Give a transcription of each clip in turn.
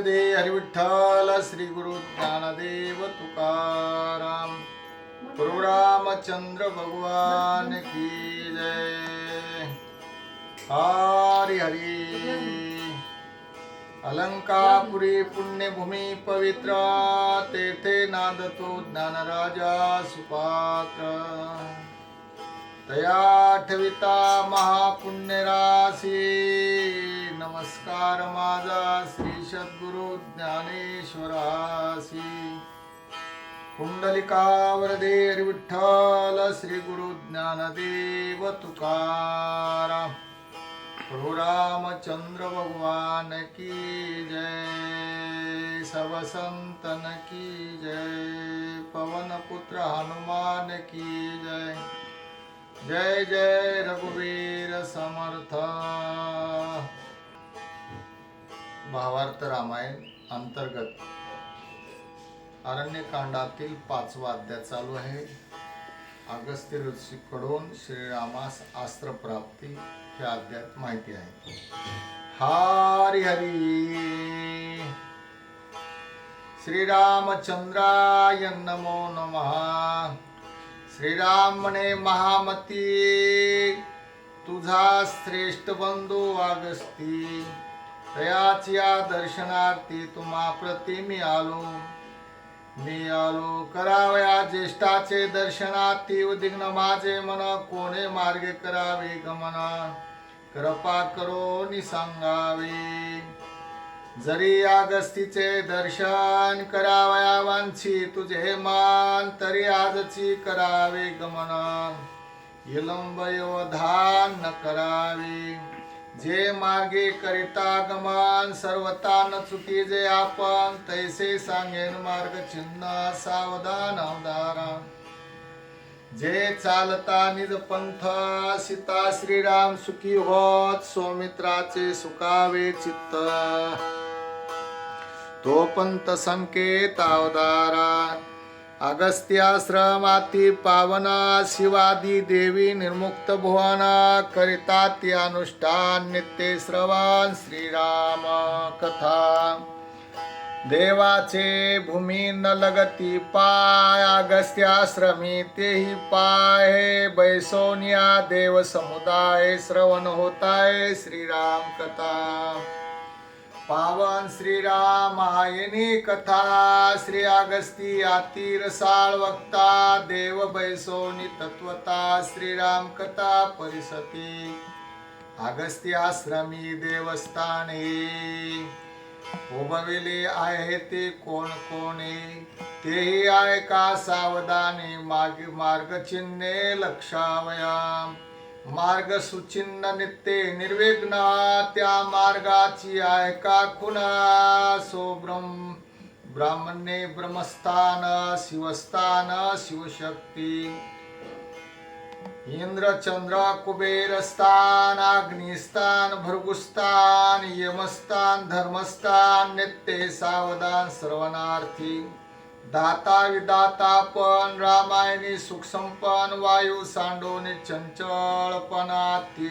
दे हरिविठ्ठल श्री गुरु ज्ञानदेव तुकाराम। प्रभु रामचंद्र भगवान की जय। हरि हरि। अलंकापुरी पुण्यभूमी पवित्र तेथे नादतो ज्ञानराजा सुपात्र। तया ठविता महापुण्यराशी। नमस्कार माझा श्री सद्गुरु ज्ञानेश्वरासी. कुंडलिकावरदे विठ्ठल श्री गुरु ज्ञानदेव तुकाराम. प्रभु रामचंद्र भगवान की जय. सब संतन की जय. पवन पुत्र हनुमान की जय. जय जय रघुवीर समर्थ. भावार्थ रामायण अंतर्गत. अरण्यकांडातील पाचवा अध्याय चालू आहे. अगस्त्य ऋषीकडून श्रीरामास अस्त्र प्राप्ती ह्या अध्यात माहिती आहे. हरी हरी. श्रीरामचंद्राय नमो नमहा श्रीराम म्हणे महामती. तुझा श्रेष्ठ बंधू अगस्ती. तयाच या दर्शनार्थी तुम्हा प्रति मी आलो. मी आलो करावया ज्येष्ठाचे दर्शनार्थी उदिग्न माझे मन कोणे मार्गे करावे गमन? कृपा करो नि सांगावे जरी आगस्तीचे दर्शन करावया वांछी तुझे मान तरी आजची करावे गमन. विलंब योधान न करावे. जे मार्गे करिता गमन सर्वता न चुकी जे आपण तैसे सांगेन मार्ग चिन्ह सावधान अवधारा. जे चालता निज पंथ सीता श्रीराम सुखी होत सौमित्राचे सुखावे चित्त. तो पंत संकेत अवधारा. अगस्त्याश्रमाती पावना शिवादी देवी निर्मुक्त भुवना करिता ती अनुष्ठान नित्य श्रवण श्रीराम कथा। देवाचे भूमी न लगती पाय अगस्त्याश्रमी तेही पाय। बैसोनिया देव समुदाय श्रवण होताय श्रीराम कथा। पावन श्रीरामायणी कथा श्री अगस्ती आतीरसाळ वक्ता देव बैसोनी तत्वता श्रीराम कथा परिसती अगस्ती आश्रमी देवस्थाने. उभविले आहे ते कोण कोणे? तेही आहे का सावधानी? मार्ग मार्गचिन्हे लक्षावया मार्ग सुचिन्न नित्य निर्विघ्न त्या मार्गाची आहे का खुना सो ब्रह्म ब्राह्मणे ब्रह्मस्थान शिवस्थान शिवशक्ती. इंद्र चंद्र कुबेर स्थान अग्निस्थान भृगुस्थान यमस्थान धर्मस्थान नित्य सावधान सर्वनार्थी. दाता विदाता पण रामायणी सुख वायू सांडोने चंचळपणा ती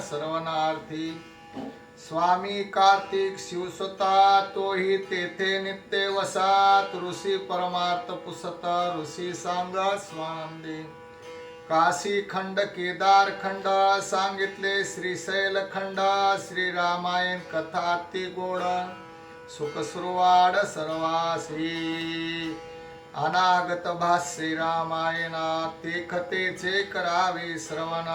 सर्वनार्थी. स्वामी कार्तिक शिवसुता तोही तेथे नित्य वसात ऋषी परमार्थ पुसत ऋषी सांग स्वानंदी. काशी खंड केदार खंड सांगितले श्रीशैल खंड श्री रामायण कथा ती गोड सुख सर्वासी। अनागत भाष्य रामायणा ते कथेचे करावे श्रवण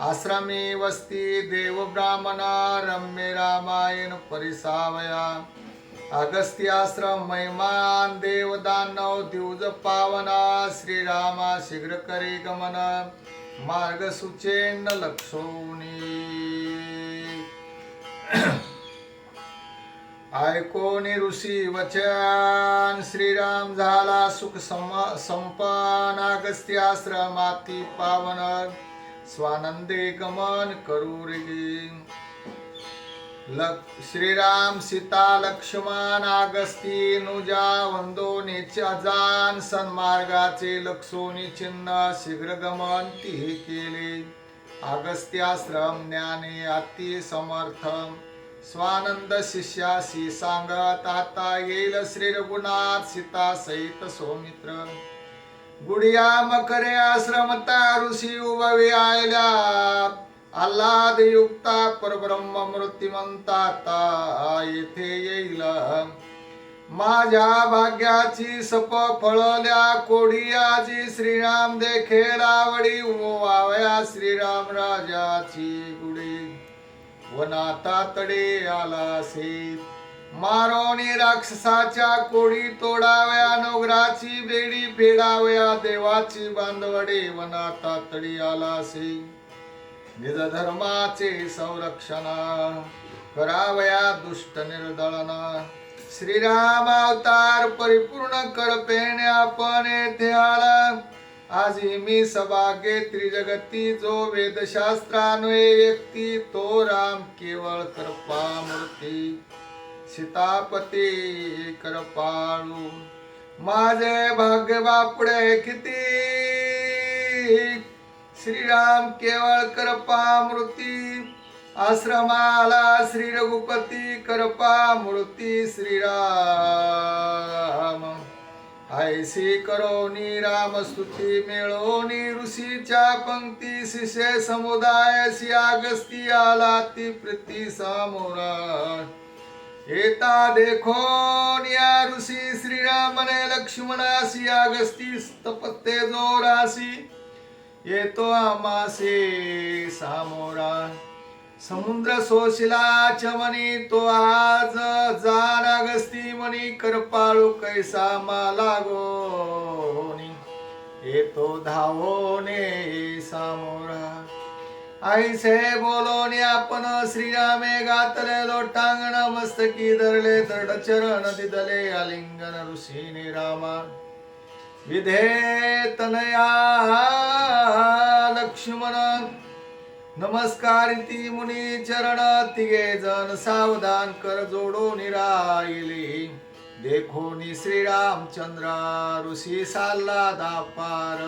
आश्रमी वस्ती देव ब्राह्मणा रम्य रामायण परिसावया। अगस्त्याश्रम महिमान देव दानव द्युज पावना श्रीरामा शीघ्र करे गमन। मार्ग सुचेन लक्षोनी। ऐकोनी ऋषी वचन श्रीराम झाला सुख सम संपन अगस्त्याश्रमाती पावन. स्वानंदे गमन करू श्रीराम सीता लक्ष्मण अगस्ती नुजा वंदोनीचे अजान सन्मार्गाचे लक्षोनी चिन्ह शीघ्र गमन ती केले. अगस्त्याश्रम ज्ञाने अति समर्थम स्वानंद शिष्याशी सांगत आता येईल श्री रघुनाथ सीता सहित सौमित्र. गुडिया मकरे आश्रमता ऋषी उभवी आयल्या आल्हाद युक्ता परब्रह्म मृत्युमंता आता येथे येईल. माझ्या भाग्याची सप फळल्या कोडियाची श्रीराम देखेरावडी आवडी उमवाव्या श्रीराम राजाची गुडी वनाता तडे आला से मारोनी राक्षसाच्या कोडी तोडाव्या नवराची बेडी फेडाव्या देवाची बांधवडे वनाता तडी आला से निज धर्माचे संरक्षणा करावया दुष्ट निर्दळना श्रीराम अवतार परिपूर्ण करपेने आपण येथे आला. आजी मी सभागे त्रिजगती जो वेदशास्त्रान्वये व्यक्ती तो राम केवळ कृपा मूर्ती सीतापती कृपाळू। माझे भाग्य बापडे किती? श्रीराम केवळ कृपा मूर्ती आश्रमाला श्री रघुपती कृपा मूर्ती श्रीराम। ऐसी करोनी राम स्तुती मिळवणी ऋषीच्या पंक्ती शिष्य समुदाय सियागस्ती आला ती प्रीती सामोरा। येता देखो या ऋषी श्रीरामने लक्ष्मणासी अगस्ती तपत्ते जोरासी। येतो आमासे सामोरा। समुद्र सोशिला चमनी तो आज जाण मनी करपाळू कैसा माला गोनी येतो धावोने सामोरा. आईसे बोलोनी आपण श्रीरामे गातले लोटांगण मस्तकी धरले दृढ चरण दिदले आलिंगन ऋषीने रामा. विधे तनया लक्ष्मण नमस्कार ती मुनी चरण तिघे जण सावधान कर जोडो निराईली देखो नि श्रीरामचंद्र ऋषी साल्ला दापार।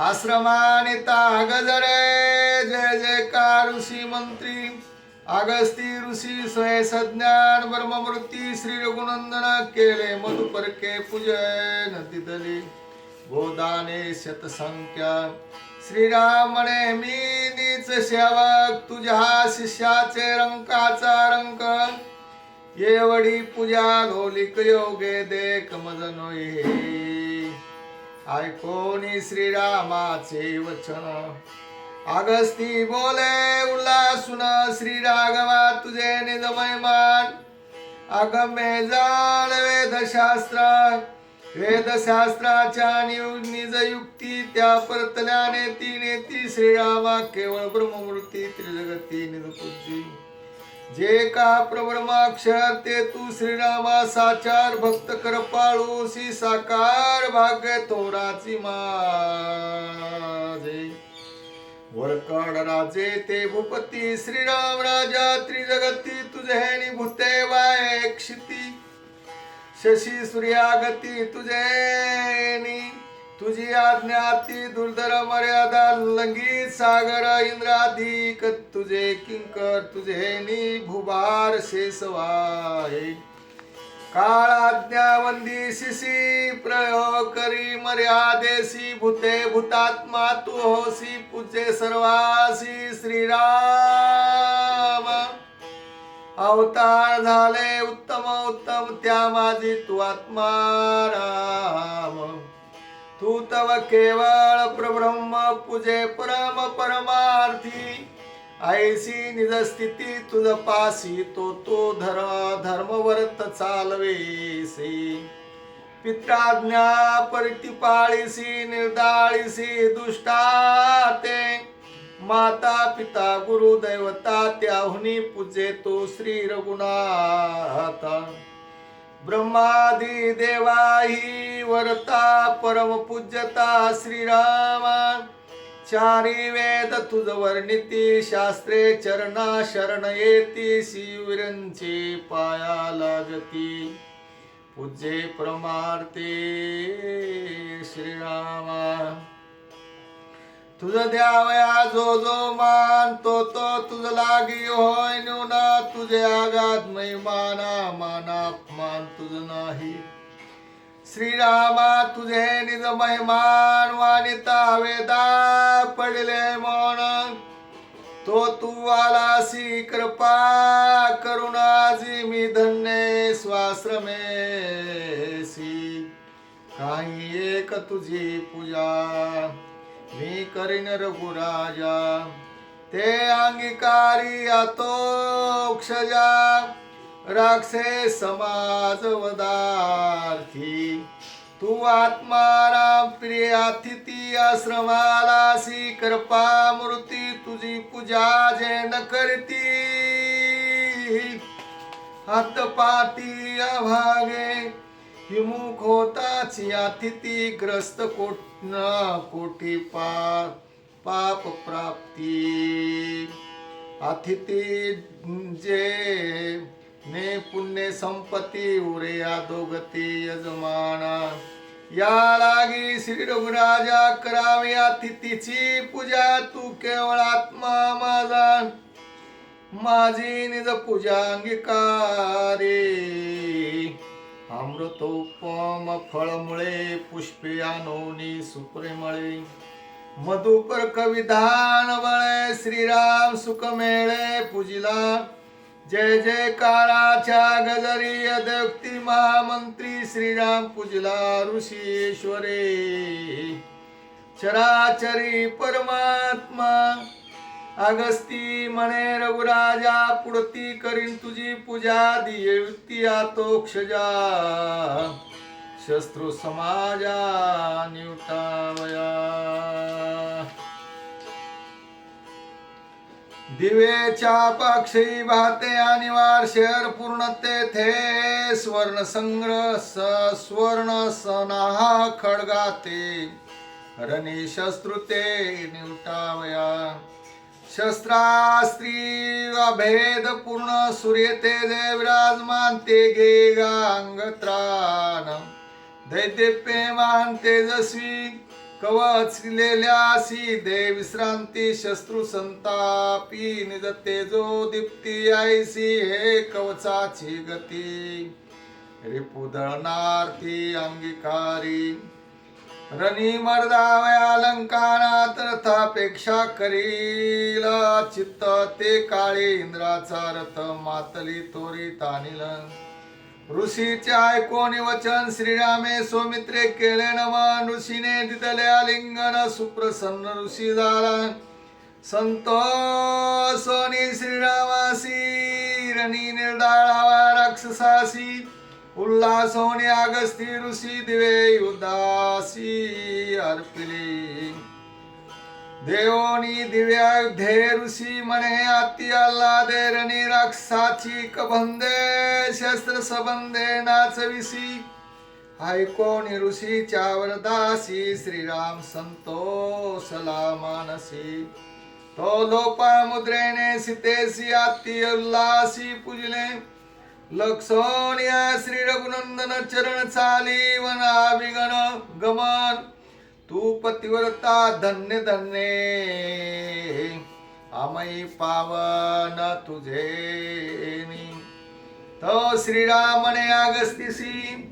आश्रमाने गजरे जय जयकार ऋषी मंत्री। अगस्ती ऋषी स्वय सज्ञान ब्रह्ममूर्ती श्री रघुनंदन केले मधुपरके पूजन तिथली गोदाने शतसंख्या श्रीराम मी नीच सेवक तुझ्या शिष्याचे रंकाचा रंक येवडी पूजा घोलिक योगे देख मजनोये ऐकोनी श्रीरामाचे वचन. अगस्ती बोले उल्हासून श्री राघवा तुझे निजमय मान अगमे जाणवे वेदशास्त्र वेदशास्त्राच्या नियु- निजयुक्ती त्या परतल्याने तिने ती श्रीरामा केवळ ब्रह्ममूर्ती त्रिजगती निजपूजी जे का प्रब्रह्माक्षर ते तू श्रीरामा साचार भक्त कृपाळू साकार भाग्य थोराची माझे. वरकड राजे ते भूपती श्रीराम राजा त्रिजगती तुझे निभूते वाय क्षिती. शशी सूर्यागती तुझे तुझी आज्ञा ती दुर्धर मर्यादा लंगी. सागर इंद्राधिक तुझे किंकर तुझे नि. भुभार शेषवाय काळ आज्ञावंदी शिशी प्रयोग करी मर्यादेशी भूते भूतात्मा तू होसी पूजे सर्वासी. श्रीराम. अवतार झाले उत्तम उत्तम त्या माझी तू आत्मा राम. तू तव केवळ प्रब्रह्म पूजे परम परमार्थी. ऐसी निज स्थिती तुझ पासी तो तो धर धर्मवर्त चालवेसी. पित्राज्ञा परिटिपाळीसी निर्दाळीसी दुष्टाते माता पिता गुरु दैवता त्याहुनी पूजे तो श्री रघुनाथ. ब्रह्मादी देवाही वरता परम पूज्यता श्रीरामा चारी वेद तुझ वर्णिती शास्त्रे चरणा शरण येती शिवरंचे पाया लागती. पूजे प्रमार्ते श्रीरामा तुझ द्यावया जो जो मान तो तो तुझ लागी होय न्यूना तुझे आगात मै माना अपमान तुझ नाही. श्रीरामा तुझे निज महिमान वाणिता वेदा पडले मन. तो तू आलासी कृपा करुणाजी मी धन्य स्वाश्रमेसी. काही एक तुझी पूजा. मी करीन रघुराजा ते अंगीकारी अतोक्षजा राक्षे समाज वदार्थी. तू आत्माराम प्रिय अतिथी आश्रमालासी कृपा मूर्ती तुझी पूजा जे न करती. हातपाती अभागे विमुख होताच अतिथी ग्रस्त कोट कोटी पाप पाप प्राप्ती. अतिथी जे ने पुण्य संपत्ती उरे आदोगती यजमाना. या लागी श्री रघुराजा करावी अतिथीची पूजा. तू केवळ आत्मा माझा. माझी निज पूजा अंगीकारे. अमृतोपम फळमुळे पुष्पे आणोनी सुप्रेमळे. मधुपर कविधान वळे श्रीराम सुख मेळे पूजिला. जय जय काळाच्या गजरी अध्यक्ती महामंत्री श्रीराम पूजला ऋषीश्वरे. चराचरी परमात्मा अगस्ती म्हणे रघुराजा पुढती करीन तुझी पूजा दिये युक्ती आतोक्षजा. शस्त्रु समाजा निवटावया. दिवेच्या पक्षी भाते आणि वार शहर पूर्ण तेथे स्वर्ण संग्रह स स्वर्ण सनाहा खडगाते. रणी शस्त्रुते निवटावया. शस्त्रास्त्री अभेद पूर्ण सूर्य तेजे विराजमान ते गे गांगत्रान. दैत्यप्यमान तेजस्वी कवच लिहिल्यासी दे विश्रांती शस्त्रु संतापी निज तेजो दीप्ती आयसी हे कवचाची गती. रिपुदळनार्थी अंगीकारी रणी मर्दावया अलंकारात रथापेक्षा करील. चित्त ते काळे इंद्राचा रथ मातली तोरी तानिल. ऋषीचे ऐकोनी वचन? श्रीरामे सोमित्रे केले नमन ऋषीने दिदले आलिंगन. सुप्रसन्न ऋषी झाला. संतोषोनी श्रीरामासी. रणी निर्डाळावा राक्षसासी. उल्हासोने अगस्ती ऋषी दिवे उदासी अर्पिली देवोनी दिव्याध्ये ऋषी म्हणे अति आल्हादे रणी राक्षाची कबंदे शस्त्र सबंदे नाचविसी ऐकोनी ऋषीच्या वरदासी श्रीराम संतोषला मानसी तो लोपा मुद्रेने सीतेसी अति उल्हासी पूजले लक्षणीय श्री रघुनंदन चरण चाली वनाभिगण गमन. तू पतिव्रता धन्य धन्य. आमयी पावन तुझे तो श्रीरामने अगस्तीसी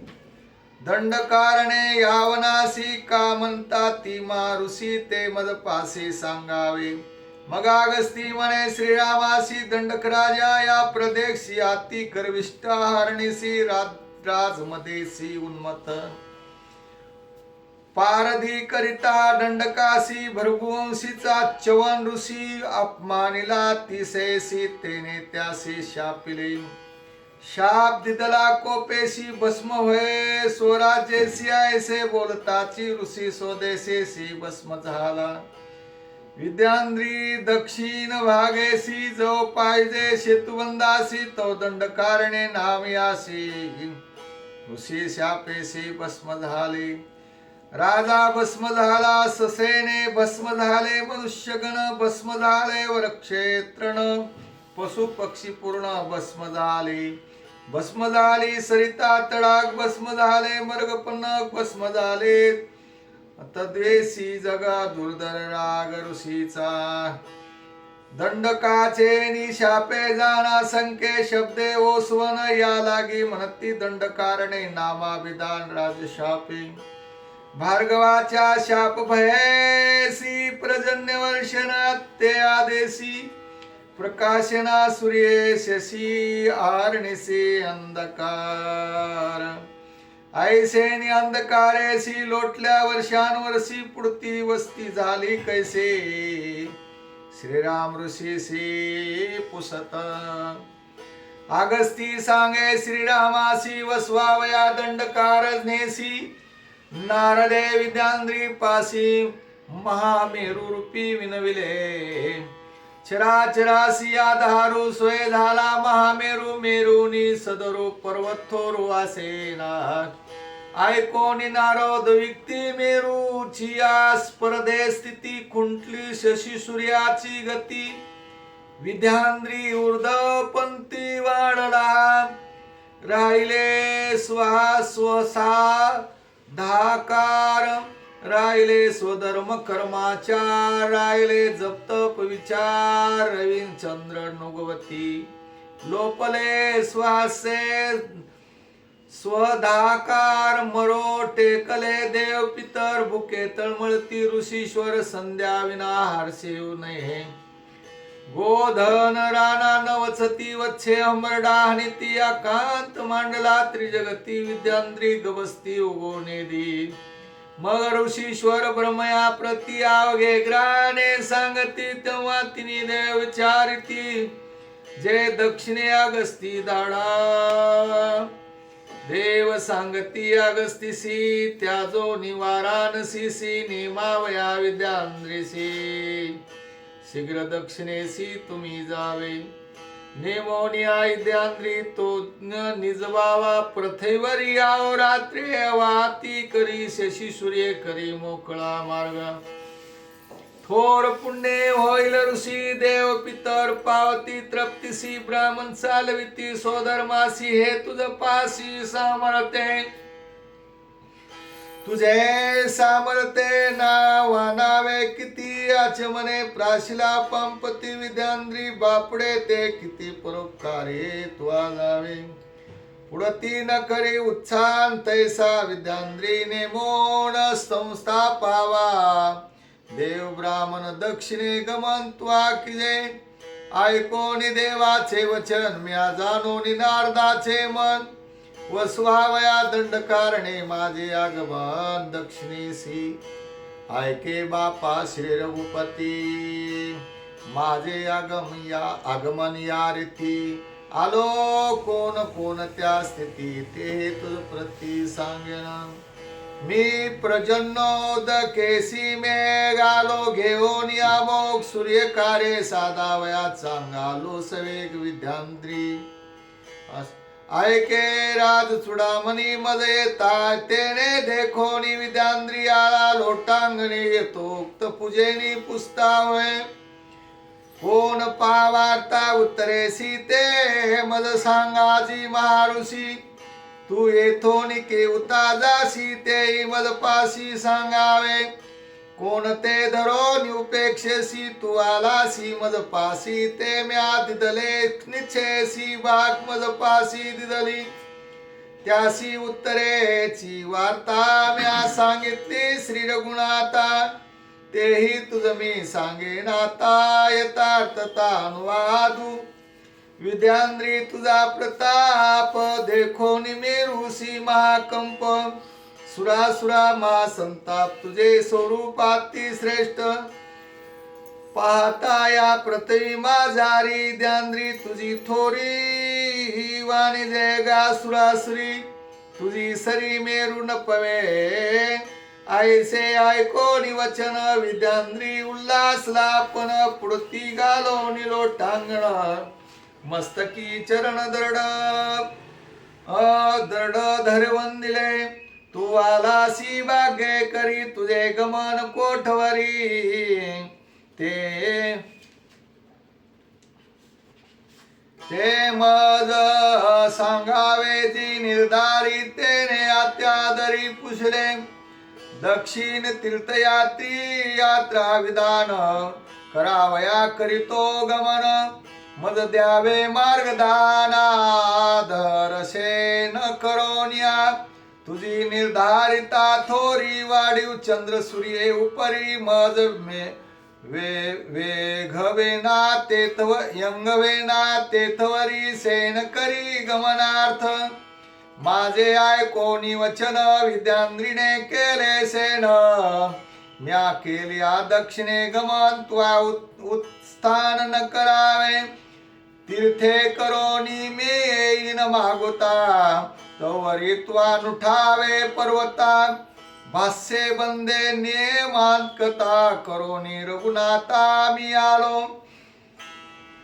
दंडकारणे यावनासी. का म्हणता ती मारुसी ते मद सांगावे. मग अगस्ती म्हणे श्रीरामासी दंडक राजा या प्रदेशी अति गर्विष्ठ हरणीसी राज राजमदेसी उन्मत पारधी करिता दंडकासी भरगुवंशीचा चवन ऋषी अपमानिला तिसेसी तेने त्यासी शापिले. शाप दिदला कोपेशी भस्म होय स्वराजेसी ऐसे बोलताची ऋषी स्वदेशेसी भस्म झाला. विद्यांद्री दक्षिण भागेसी जो पाहिजे शेतुबंदासी तो दंडकारणे नामियासी ऋषी शापेसी भस्म झाले राजा भस्म झाला ससेने भस्म झाले मनुष्यगण भस्म झाले वरक्षेत्रण पशु पक्षी पूर्ण भस्म झाले भस्म झाली सरिता तडाग भस्म झाले मर्गपन्नक भस्म झाले तद्वेसी जगा दुर्धर राग ऋषीचा दंडकाचे निशापे जाणा संके शब्दे ओसवन या लागी म्हणती दंडकारणे नामाभिधान राजशापे। भार्गवाच्या शाप भयसी प्रजन्य वर्षणात ते आदेशी प्रकाशना सूर्ये शशी आरणिसे अंधकार। ऐसेनी अंधकारेसी लोटल्या वर्षानुवर्षी पुढती वस्ती झाली कैसे? श्रीराम ऋषीसी पुसत. अगस्ती सांगे श्रीरामासी वसवावया दंडकार नारदे विद्यांद्री पासी महामेरू विनविले. चराचरासिया आधारू सोय झाला महामेरू मेरुनी सदरू पर्वतोरू आसेना ऐकोनी नारद विक्ती मेरू चिया स्पर्धे स्थिती खुंटली शशी सूर्याची गती. विद्यांद्री ऊर्ध्वपंथी वाढला. राहिले स्वसा धाकार. राहिले स्वधर्म कर्माचार राहिले जपतप विचार रवींद्रचंद्र नुगवती लोपले स्वासे स्वधाकार मरो टेकले देव पितर भुके तळमळती ऋषीश्वर संध्या विना हारसेव नये. गोधन राणा नवचती वच्छे अमरडा आणि ती कांत मांडला त्रिजगती विद्यांद्री गवस्ती उगवणे दी मग ऋषीश्वर ब्रह्मया प्रति आवगे ग्राने सांगती तेव्हा तिने देव विचारिती जे दक्षिणे अगस्ती दाडा. देव सांगती अगस्तीसी त्याजो निवारानसीसी निमावया विद्यांद्रीसी शीघ्र दक्षिणेसी तुम्ही जावे. नेमोनिया विद्यांद्री तो निजवावा प्रथेवर याव रात्री वाती करी शशी सूर्य करी मोकळा मार्ग. थोर पुण्य होईल ऋषी देव पितर पावती तृप्तिसी ब्राह्मण चालविती सोधर्मासी हे तुझ पासी सामरते तुझे सामर्थ्य नावा नावे किती आचमने प्राशिला पंपती विद्यांद्री बापडे ते किती परोपकारे तुआ जावे पुढती न करी उत्साहन तैसा विद्यांद्री नेमोन संस्था पावा. देव ब्राह्मण दक्षिणे गमन त्वा किजे. ऐकोनी देवाचे वचन म्या जाणो नारदाचे मन. वसवावया दंडकारणे माझे आगमन दक्षिणेसी. ऐके बापा श्री रघुपती माझे आगम या आगमन या रीती. आलो कोण कोणत्या स्थिती ते तुझ प्रती सांगेन. मी प्रजन्नोद केसी मेघालो घेऊन या मोग सूर्यकारे साधावया सांगालो सवेग विद्यांद्री. आयके ऐके राज चुडामणी मध्ये येता तेने देखोनी विद्यांद्री लोटांगणी येतोक्त पूजेनी पुस्तावय. कोण पावार्ता उत्तरेसी ते मद सांगाजी महारुषी तू येथोनी केवता जासी ते मद पासी सांगावे. कोणते धरो उपेक्षेसी तू आलासी मज पासी ते म्या दिदले निच्छेसी बाग मज पासी दिदली. त्यासी उत्तरेची वार्ता म्या सांगितली श्री रघुनाथा. तेही तुझ मी सांगेन आता यथार्थता अनुवादू. विद्यांद्री तुझा प्रताप देखो मेरुसी महाकंप. सुरासुरा मा संताप तुझे स्वरूपाती श्रेष्ठ. पाहता या प्रतिमा माझारी द्यांद्री तुझी थोरी वाणी जयगा सुरासुरी तुझी सरी मेरू न पवे. ऐसे ऐको निवचन विद्यांद्री उल्हास लापन पुढती गालो निलो टांगण. मस्तकी चरण दरड दरड धरवंदिले. तू आलासी बागे करी तुझे गमन कोठवरी? ते ते मज सांगावे ती निर्धारी तेने अत्यादरी पुसले दक्षिण तीर्थयात्री यात्रा विधान करावया करीतो गमन. मज द्यावे मार्गदाना धरशेन करोनिया. तुझी निर्धारिता थोरी वाढीव चंद्र सूर्ये उपरी मज मे. वे वेघवेना तेथव यंगवेना तेथवरी सेन करी गमनार्थ. माझे आय कोणी वचन विद्यांद्रीने केले सेन. म्या केल्या दक्षिणे गमन त्वा उत- उत्स्थान न करावे. तीर्थे करोनी मी येईन मागोता तवरी नुठावे पर्वता भाष्ये बंदे नियमात करोनी रघुनाथा मी आलो.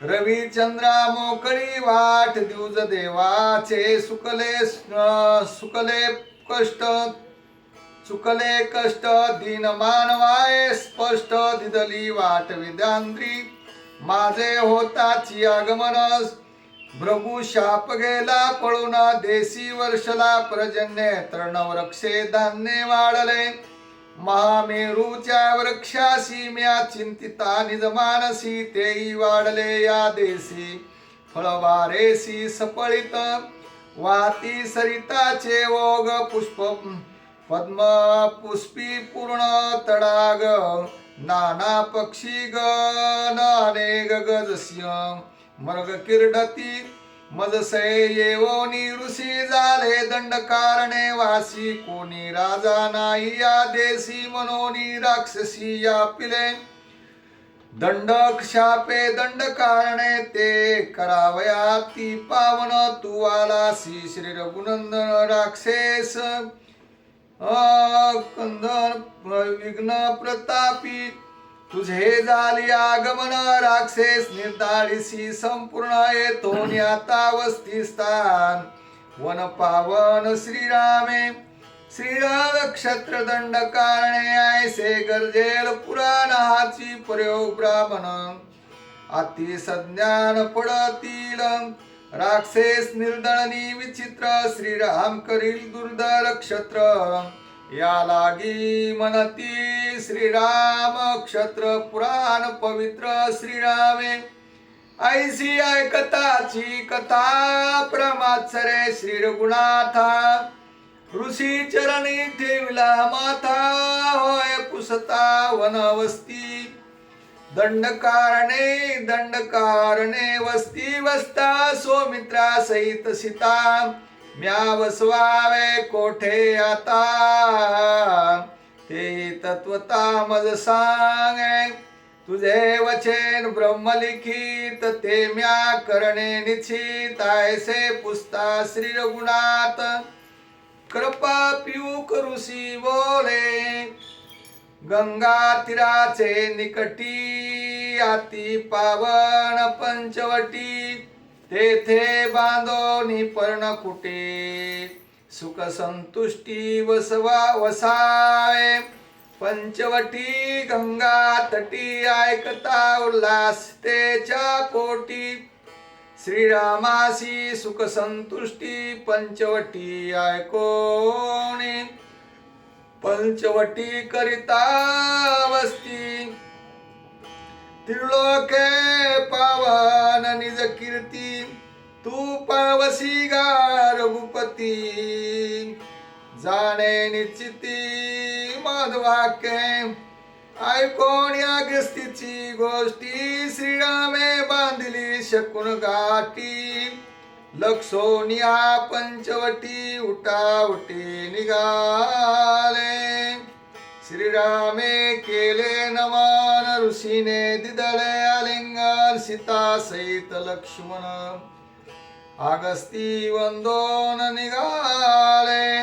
रविचंद्रा मोकळी वाट दिवज देवाचे सुकले सुकले कष्ट सुकले कष्ट दीन मानवाय स्पष्ट दिदली वाट विद्यांद्री माझे होताची आगमनस भ्रगु शाप गेला पळून देशी वर्षला पर्जन्य तृणवृक्षे धान्य वाढले. महामेरूच्या वृक्षासी म्या चिंतिता निजमानसी तेही वाढले या देशी फळवारेसी सपळित वाती सरिताचे ओग पुष्प पद्म पुष्पी पूर्ण तडाग. नाना पक्षी गण अनेक गजस्य मर्ग किरडती मजसे येवोनी ऋषी झाले दंडकारणे वासी. कोणी राजा नाही या देसी मनोनी राक्षसी या पिले दंडक शापे दंड कारणे ते करावया ती पावन. तू आलासी श्री रघुनंदन राक्षस. कंदन विघ्न प्रतापी तुझे झाली आगमन राक्षेस निर्धारिसी संपूर्ण येतो आता वस्ती स्थान. वन पावन श्रीरामे श्रीराम क्षत्र दंड कारणे ऐसे गरजेल पुराण हाची प्रयोग ब्राह्मण. अति संज्ञान पडतील राक्षस निर्दळनी विचित्र श्रीराम करील दुर्धर क्षत्र. या लागी मनती श्रीराम क्षत्र पुराण पवित्र श्रीरामे. ऐसी ऐकताची कथा प्रमात्सरे श्री रघुनाथा ऋषी चरणी ठेवला माथा होय पुसता वनवस्ती. दंडकारणे दंडकारणे वस्ती वस्ता सोमित्रा सहित सीता. म्या वसवावे कोठे आता? ते तत्वता मज सांग. तुझे वचन ब्रह्मलिखित ते म्या करणे निश्चित ऐसे पुस्ता श्री रघुनाथ. कृपा पिऊ करुसी बोले. गंगा तीराचे निकटी आती पावन पंचवटी तेथे बांधोनी पर्णकुटे सुख संतुष्टी वसवा वसाय. पंचवटी गंगा तटी ऐकता उल्हास तेच्या पोटी. श्रीरामासी सुख संतुष्टी पंचवटी ऐकोणी. पंचवटी करिता वस्ती. त्रिलोके पावन निज कीर्ती. तू पावसी गा रघुपती जाणे निश्चिती माधवाके ऐकोण या ग्रस्तीची गोष्टी. श्रीरामे बांधली शकून गाठी. लक्षोनिया पंचवटी उठावटी निघाले. श्रीरामे केले नमन ऋषीने दिदळे आलिंगन सीता सहित लक्ष्मण. आगस्ती वंदोन निघाले.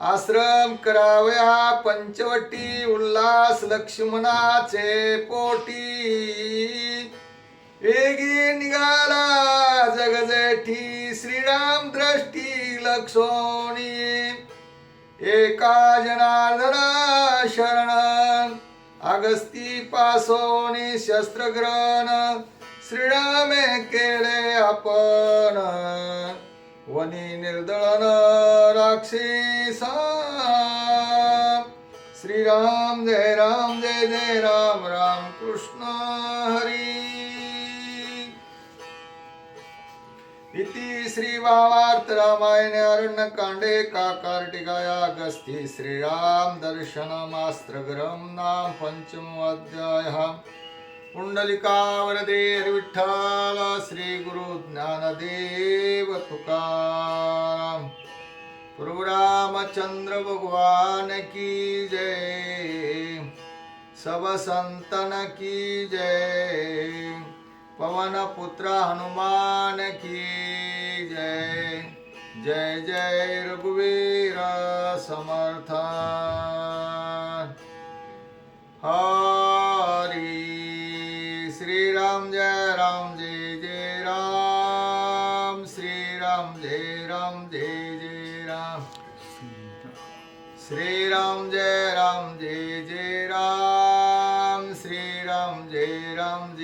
आश्रम करावया पंचवटी उल्हास लक्ष्मणाचे पोटी. वेगी निघाला जगजेठी श्रीराम दृष्टी लक्षोणी एका जनार्दना शरण अगस्ती पासोनी शस्त्रग्रहण। श्रीरामे केले आपण वनी निर्दळन राक्षसा। श्रीराम जय राम जय जय राम राम कृष्ण हरी। इति श्री भावार्थ रामायणे अरण्यकांडे काकार्टिकाया अगस्ती श्रीराम दर्शनमास्त्रगरम नाम पंचमोऽध्यायः पुंडलिकावरदे विठ्ठल श्री गुरु ज्ञानदेव तुकाराम प्रभु रामचंद्र भगवान की जय। सब संतन की जय। पवन पुत्र हनुमान की जय। जय जय रघुवीर समर्थ हरी श्री राम जय राम जय जय राम। श्री राम जय राम जय जय राम। श्री राम जय राम जय जय राम। श्री राम जय राम जय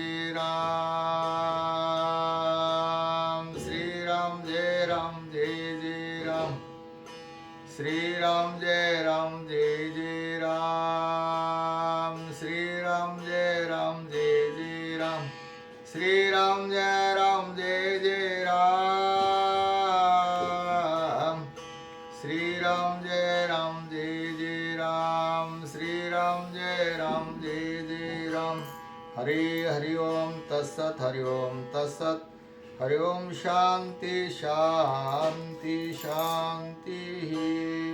तत्सत् हरि ओम तत्सत्। हरि ओम शांती शांती शांती।